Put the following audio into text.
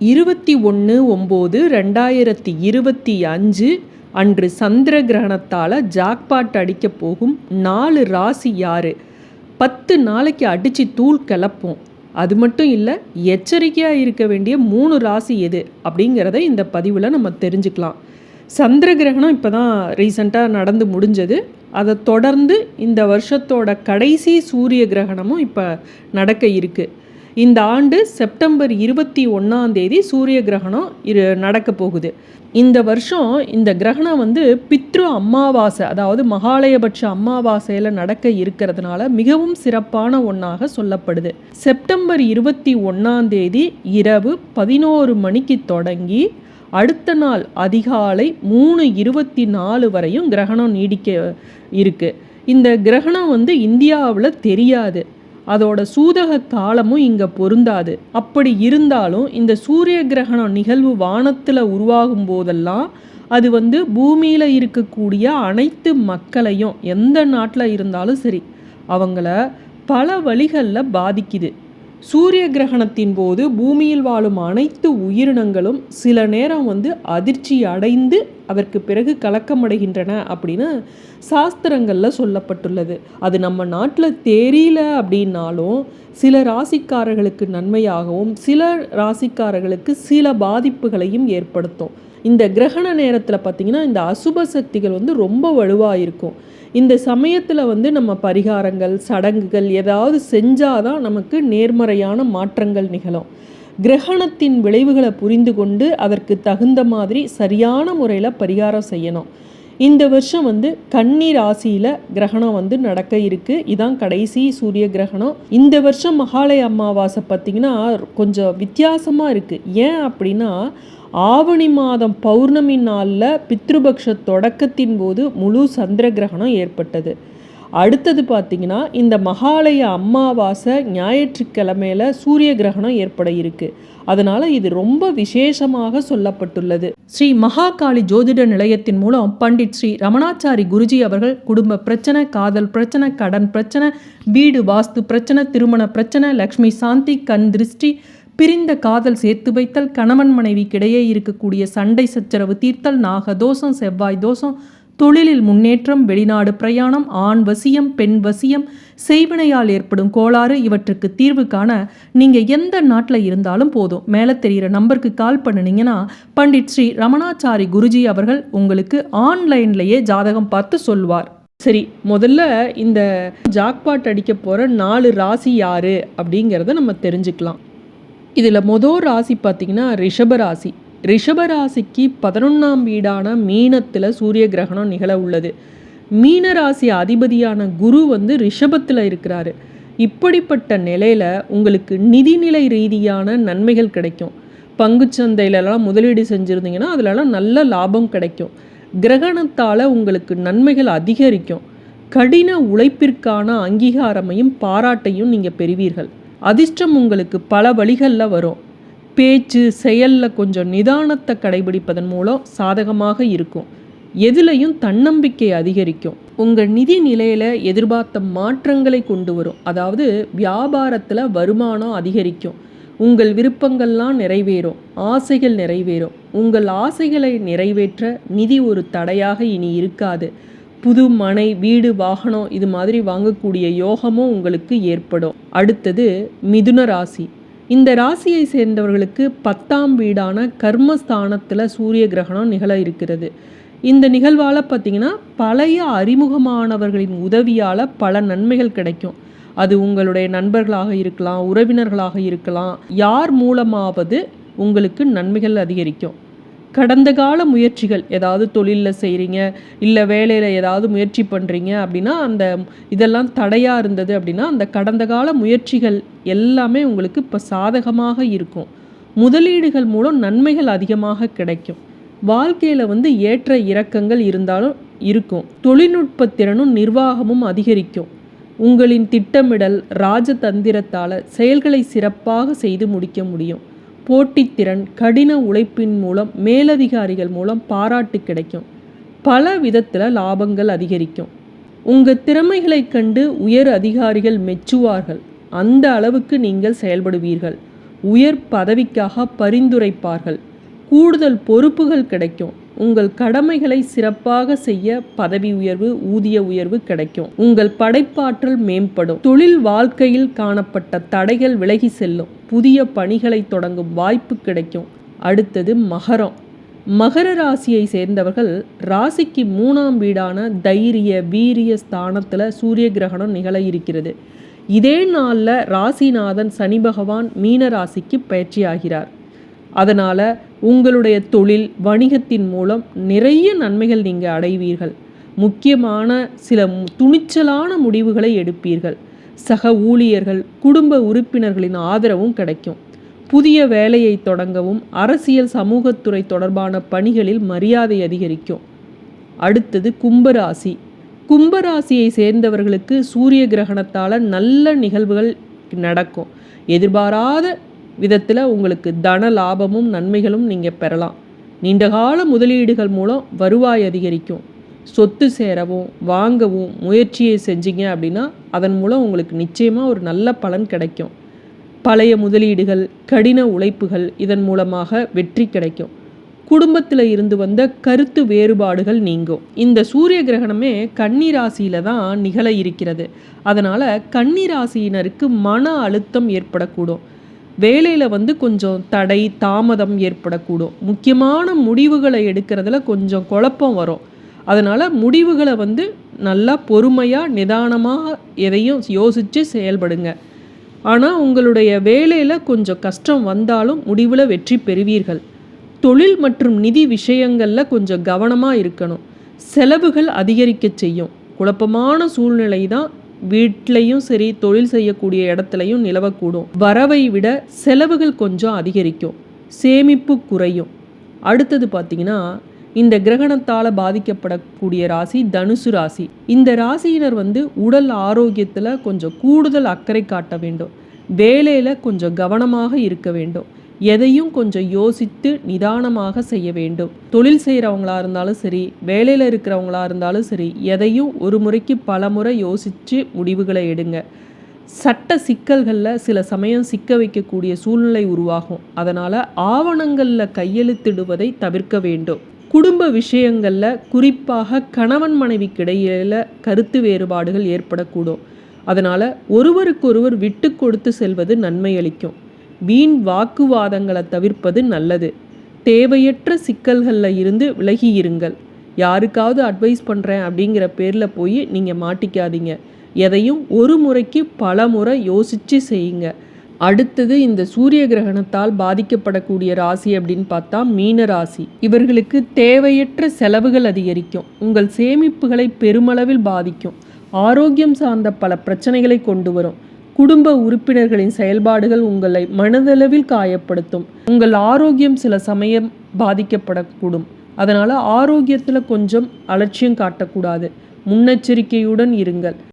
இருபத்தி ஒன்று ஒம்பது ரெண்டாயிரத்தி இருபத்தி அஞ்சு அன்று சந்திர கிரகணத்தால் ஜாக்பாட் அடிக்க போகும் நாலு ராசி யார்? பத்து நாளைக்கு அடித்து தூள் கிளப்போம் அது மட்டும் இல்லை எச்சரிக்கையாக இருக்க வேண்டிய மூணு ராசி எது? அப்படிங்கிறத இந்த பதிவில் நம்ம தெரிஞ்சுக்கலாம். சந்திர கிரகணம் இப்போ தான் ரீசண்டாக நடந்து முடிஞ்சது. அதை தொடர்ந்து இந்த வருஷத்தோட கடைசி சூரிய கிரகணமும் இப்போ நடக்க இருக்குது இந்த ஆண்டு செப்டம்பர் இருபத்தி ஒன்றாம் தேதி சூரிய கிரகணம் இரு நடக்க போகுது. இந்த வருஷம் இந்த கிரகணம் வந்து பித்ரு அமாவாசை அதாவது மகாலயபட்ச அமாவாசையில் நடக்க இருக்கிறதுனால மிகவும் சிறப்பான ஒன்றாக சொல்லப்படுது. செப்டம்பர் இருபத்தி ஒன்றாம் தேதி இரவு பதினோரு மணிக்கு தொடங்கி அடுத்த நாள் அதிகாலை மூணு இருபத்தி நாலு வரையும் கிரகணம் நீடிக்க இருக்குது இந்த கிரகணம் வந்து இந்தியாவில் தெரியாது. அதோட சூதக காலமும் இங்கே பொருந்தாது. அப்படி இருந்தாலும் இந்த சூரிய கிரகணம் நிகழ்வு வானத்தில் உருவாகும் போதெல்லாம் அது வந்து பூமியில் இருக்கக்கூடிய அனைத்து மக்களையும் எந்த நாட்டில் இருந்தாலும் சரி அவங்கள பல வழிகளில் பாதிக்குது. சூரிய கிரகணத்தின் போது பூமியில் வாழும் அனைத்து உயிரினங்களும் சில நேரம் வந்து அதிர்ச்சி அடைந்து அதற்கு பிறகு கலக்கமடைகின்றன அப்படின்னு சாஸ்திரங்களில் சொல்லப்பட்டுள்ளது. அது நம்ம நாட்டில் தெரியல அப்படின்னாலும் சில ராசிக்காரர்களுக்கு நன்மையாகவும் சில ராசிக்காரர்களுக்கு சில பாதிப்புகளையும் ஏற்படுத்தும். இந்த கிரகண நேரத்தில் பார்த்திங்கன்னா இந்த அசுப சக்திகள் வந்து ரொம்ப வலுவாக இருக்கும். இந்த சமயத்தில் வந்து நம்ம பரிகாரங்கள் சடங்குகள் ஏதாவது செஞ்சால் தான் நமக்கு நேர்மறையான மாற்றங்கள் நிகழும். கிரகணத்தின் விளைவுகளை புரிந்து கொண்டு அதற்கு தகுந்த மாதிரி சரியான முறையில் பரிகாரம் செய்யணும். இந்த வருஷம் வந்து கன்னி ராசியில் கிரகணம் வந்து நடக்க இருக்குது இதான் கடைசி சூரிய கிரகணம். இந்த வருஷம் மகாலய அமாவாசை பார்த்திங்கன்னா கொஞ்சம் வித்தியாசமாக இருக்குது ஏன் அப்படின்னா ஆவணி மாதம் பௌர்ணமி நாளில் பித்ருபக்ஷ தொடக்கத்தின் போது முழு சந்திர கிரகணம் ஏற்பட்டது. அடுத்தது பார்த்திங்கன்னா இந்த மகாலய அமாவாசை ஞாயிற்றுக்கிழமையில சூரிய கிரகணம் ஏற்பட இருக்கு. அதனால் இது ரொம்ப விசேஷமாக சொல்லப்பட்டுள்ளது. ஸ்ரீ மகாகாளி ஜோதிட நிலையத்தின் மூலம் பண்டிட் ஸ்ரீ ரமணாச்சாரி குருஜி அவர்கள் குடும்ப பிரச்சனை காதல் பிரச்சனை கடன் பிரச்சனை வீடு வாஸ்து பிரச்சனை திருமண பிரச்சனை லக்ஷ்மி சாந்தி கண் திருஷ்டி பிரிந்த காதல் சேர்த்து வைத்தல் கணவன் மனைவிக்கிடையே இருக்கக்கூடிய சண்டை சச்சரவு தீர்த்தல் நாகதோஷம் செவ்வாய் தோஷம் தொழிலில் முன்னேற்றம் வெளிநாடு பிரயாணம் ஆண் வசியம் பெண் வசியம் செய்வினையால் ஏற்படும் கோளாறு இவற்றுக்கு தீர்வு காண நீங்கள் எந்த நாட்டில் இருந்தாலும் போதும். மேலே தெரிகிற நம்பருக்கு கால் பண்ணினீங்கன்னா பண்டிட் ஸ்ரீ ரமணாச்சாரி குருஜி அவர்கள் உங்களுக்கு ஆன்லைன்லேயே ஜாதகம் பார்த்து சொல்வார் சரி முதல்ல இந்த ஜாக்பாட் அடிக்க போகிற நாலு ராசி யாரு அப்படிங்கிறத நம்ம தெரிஞ்சுக்கலாம். இதில் மொதல் ராசி பார்த்திங்கன்னா ரிஷபராசி ரிஷபராசிக்கு பதினொன்றாம் வீடான மீனத்தில் சூரிய கிரகணம் நிகழ உள்ளது. மீன ராசி அதிபதியான குரு வந்து ரிஷபத்தில் இருக்கிறாரு. இப்படிப்பட்ட நிலையில் உங்களுக்கு நிதிநிலை ரீதியான நன்மைகள் கிடைக்கும். பங்குச்சந்தையிலலாம் முதலீடு செஞ்சுருந்தீங்கன்னா அதிலலாம் நல்ல லாபம் கிடைக்கும். கிரகணத்தால் உங்களுக்கு நன்மைகள் அதிகரிக்கும். கடின உழைப்பிற்கான அங்கீகாரமையும் பாராட்டையும் நீங்கள் பெறுவீர்கள். அதிர்ஷ்டம் உங்களுக்கு பல வழிகளில் வரும். பேச்சு செயலில் கொஞ்சம் நிதானத்தை கடைபிடிப்பதன் மூலம் சாதகமாக இருக்கும். எதுலையும் தன்னம்பிக்கை அதிகரிக்கும். உங்கள் நிதி நிலையில் எதிர்பார்த்த மாற்றங்களை கொண்டு வரும். அதாவது வியாபாரத்தில் வருமானம் அதிகரிக்கும். உங்கள் விருப்பங்கள்லாம் நிறைவேறும். ஆசைகள் நிறைவேறும். உங்கள் ஆசைகளை நிறைவேற்ற நிதி ஒரு தடையாக இனி இருக்காது. புது மனை வீடு வாகனம் இது மாதிரி வாங்கக்கூடிய யோகமும் உங்களுக்கு ஏற்படும். அடுத்தது மிதுன ராசி. இந்த ராசியை சேர்ந்தவர்களுக்கு பத்தாம் வீடான கர்மஸ்தானத்தில் சூரிய கிரகணம் நிகழ இருக்கிறது. இந்த நிகழ்வால் பார்த்திங்கன்னா பழைய அறிமுகமானவர்களின் உதவியால் பல நன்மைகள் கிடைக்கும். அது உங்களுடைய நண்பர்களாக இருக்கலாம் உறவினர்களாக இருக்கலாம். யார் மூலமாவது உங்களுக்கு நன்மைகள் அதிகரிக்கும். கடந்த கால முயற்சிகள் ஏதாவது தொழிலில் செய்கிறீங்க இல்லை வேலையில் ஏதாவது முயற்சி பண்ணுறீங்க அப்படின்னா அந்த இதெல்லாம் தடையாக இருந்தது அப்படின்னா அந்த கடந்த கால முயற்சிகள் எல்லாமே உங்களுக்கு இப்போ சாதகமாக இருக்கும். முதலீடுகள் மூலம் நன்மைகள் அதிகமாக கிடைக்கும். வாழ்க்கையில் வந்து ஏற்ற இறக்கங்கள் இருந்தாலும் இருக்கும். தொழில்நுட்ப திறனும் நிர்வாகமும் அதிகரிக்கும். உங்களின் திட்டமிடல் ராஜதந்திரத்தால் செயல்களை சிறப்பாக செய்து முடிக்க முடியும். போட்டித்திறன் கடின உழைப்பின் மூலம் மேலதிகாரிகள் மூலம் பாராட்டு கிடைக்கும். பல விதத்தில் லாபங்கள் அதிகரிக்கும். உங்கள் திறமைகளை கண்டு உயர் அதிகாரிகள் மெச்சுவார்கள். அந்த அளவுக்கு நீங்கள் செயல்படுவீர்கள். உயர் பதவிக்காக பரிந்துரைப்பார்கள். கூடுதல் பொறுப்புகள் கிடைக்கும். உங்கள் கடமைகளை சிறப்பாக செய்ய பதவி உயர்வு ஊதிய உயர்வு கிடைக்கும். உங்கள் படைப்பாற்றல் மேம்படும். தொழில் வாழ்க்கையில் காணப்பட்ட தடைகள் விலகி செல்லும். புதிய பணிகளை தொடங்கும் வாய்ப்பு கிடைக்கும். அடுத்தது மகரம். மகர ராசியை சேர்ந்தவர்கள் ராசிக்கு மூணாம் வீடான தைரிய வீரிய ஸ்தானத்தில் சூரிய கிரகணம் நிகழ இருக்கிறது. இதே நாளில் ராசிநாதன் சனி பகவான் மீன ராசிக்கு பயிற்சியாகிறார். அதனால் உங்களுடைய தொழில் வணிகத்தின் மூலம் நிறைய நன்மைகள் நீங்கள் அடைவீர்கள். முக்கியமான சில துணிச்சலான முடிவுகளை எடுப்பீர்கள். சக ஊழியர்கள் குடும்ப உறுப்பினர்களின் ஆதரவும் கிடைக்கும். புதிய வேலையை தொடங்கவும் அரசியல் சமூகத்துறை தொடர்பான பணிகளில் மரியாதை அதிகரிக்கும். அடுத்தது கும்பராசி. கும்பராசியை சேர்ந்தவர்களுக்கு சூரிய கிரகணத்தால் நல்ல நிகழ்வுகள் நடக்கும். எதிர்பாராத விதத்தில் உங்களுக்கு தன லாபமும் நன்மைகளும் நீங்கள் பெறலாம். நீண்டகால முதலீடுகள் மூலம் வருவாய் அதிகரிக்கும். சொத்து சேரவும் வாங்கவும் முயற்சியை செஞ்சீங்க அப்படின்னா அதன் மூலம் உங்களுக்கு நிச்சயமாக ஒரு நல்ல பலன் கிடைக்கும். பழைய முதலீடுகள் கடின உழைப்புகள் இதன் மூலமாக வெற்றி கிடைக்கும். குடும்பத்தில் இருந்து வந்த கருத்து வேறுபாடுகள் நீங்கும். இந்த சூரிய கிரகணமே கன்னி ராசியில தான் நிகழ இருக்கிறது. அதனால் கன்னி ராசியினருக்கு மன அழுத்தம் ஏற்படக்கூடும். வேலையில் வந்து கொஞ்சம் தடை தாமதம் ஏற்படக்கூடும். முக்கியமான முடிவுகளை எடுக்கிறதுல கொஞ்சம் குழப்பம் வரும். அதனால் முடிவுகளை வந்து நல்லா பொறுமையாக நிதானமாக எதையும் யோசித்து செயல்படுங்க. ஆனால் உங்களுடைய வேலையில் கொஞ்சம் கஷ்டம் வந்தாலும் முடிவில் வெற்றி பெறுவீர்கள். தொழில் மற்றும் நிதி விஷயங்களில் கொஞ்சம் கவனமாக இருக்கணும். செலவுகள் அதிகரிக்க செய்யும். குழப்பமான சூழ்நிலை தான் வீட்லேயும் சரி தொழில் செய்யக்கூடிய இடத்துலையும் நிலவக்கூடும். வரவை விட செலவுகள் கொஞ்சம் அதிகரிக்கும். சேமிப்பு குறையும். அடுத்தது பார்த்தீங்கன்னா இந்த கிரகணத்தால் பாதிக்கப்படக்கூடிய ராசி தனுசு ராசி. இந்த ராசியினர் வந்து உடல் ஆரோக்கியத்தில் கொஞ்சம் கூடுதல் அக்கறை காட்ட வேண்டும். வேலையில் கொஞ்சம் கவனமாக இருக்க வேண்டும். எதையும் கொஞ்சம் யோசித்து நிதானமாக செய்ய வேண்டும். தொழில் செய்கிறவங்களா இருந்தாலும் சரி வேலையில் இருக்கிறவங்களா இருந்தாலும் சரி எதையும் ஒரு முறைக்கு பல முறை யோசித்து முடிவுகளை எடுங்க. சட்ட சிக்கல்களில் சில சமயம் சிக்க வைக்கக்கூடிய சூழ்நிலை உருவாகும். அதனால் ஆவணங்களில் கையெழுத்திடுவதை தவிர்க்க வேண்டும். குடும்ப விஷயங்களில் குறிப்பாக கணவன் மனைவிக்கிடையில கருத்து வேறுபாடுகள் ஏற்படக்கூடும். அதனால் ஒருவருக்கொருவர் விட்டு கொடுத்து செல்வது நன்மை அளிக்கும். வீண் வாக்குவாதங்களை தவிர்ப்பது நல்லது. தேவையற்ற சிக்கல்களில் இருந்து விலகி இருங்கள் யாருக்காவது அட்வைஸ் பண்ணுறேன் அப்படிங்கிற பேரில் போய் நீங்கள் மாட்டிக்காதீங்க. எதையும் ஒரு முறைக்கு பல முறை யோசித்து செய்யுங்க. அடுத்தது இந்த சூரிய கிரகணத்தால் பாதிக்கப்படக்கூடிய ராசி அப்படின்னு பார்த்தா மீன ராசி. இவர்களுக்கு தேவையற்ற செலவுகள் அதிகரிக்கும். உங்கள் சேமிப்புகளை பெருமளவில் பாதிக்கும். ஆரோக்கியம் சார்ந்த பல பிரச்சனைகளை கொண்டு வரும். குடும்ப உறுப்பினர்களின் செயல்பாடுகள் உங்களை மனதளவில் காயப்படுத்தும். உங்கள் ஆரோக்கியம் சில சமயம் பாதிக்கப்படக்கூடும். அதனால் ஆரோக்கியத்தில் கொஞ்சம் அலட்சியம் காட்டக்கூடாது. முன்னெச்சரிக்கையுடன் இருங்கள்.